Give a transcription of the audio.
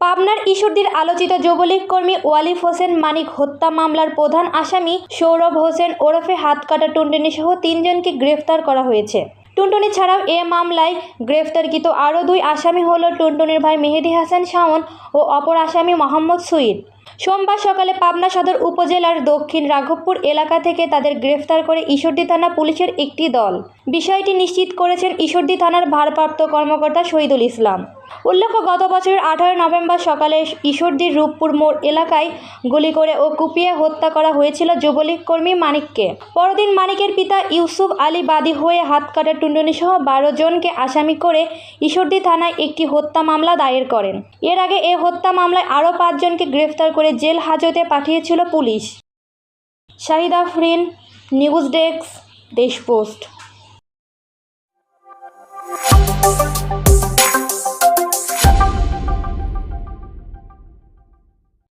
পাবনার ঈশ্বরদীর আলোচিত যুবলীগ কর্মী ওয়ালিফ হোসেন মানিক হত্যা মামলার প্রধান আসামি সৌরভ হোসেন ওরফে হাতকাটা টুনটুনি সহ তিনজনকে গ্রেফতার করা হয়েছে। টুনটুনি ছাড়াও এ মামলায় গ্রেফতারকৃত আরও দুই আসামি হল টুনটুনির ভাই মেহেদি হাসান শাওন ও অপর আসামি মোহাম্মদ সুইদ। সোমবার সকালে পাবনা সদর উপজেলার দক্ষিণ রাঘবপুর এলাকা থেকে তাদের গ্রেফতার করে ঈশ্বরদী থানা পুলিশের একটি দল। বিষয়টি নিশ্চিত করেছেন ঈশ্বরদী থানার ভারপ্রাপ্ত কর্মকর্তা শহীদুল ইসলাম। উল্লেখ্য, গত বছরের আঠারো নভেম্বর সকালে ঈশ্বরদীর রূপপুর মোড় এলাকায় গুলি করে ও কুপিয়ে হত্যা করা হয়েছিল যুবলীগ কর্মী মানিককে। পরদিন মানিকের পিতা ইউসুফ আলী বাদী হয়ে হাত কাটা টুনটুনি সহ বারো জনকে আসামি করে ঈশ্বরদী থানায় একটি হত্যা মামলা দায়ের করেন। এর আগে এ হত্যা মামলায় আরও পাঁচজনকে গ্রেফতার করে জেল হাজতে পাঠিয়েছিল police. Shahid Afrin, news desk, Desh post.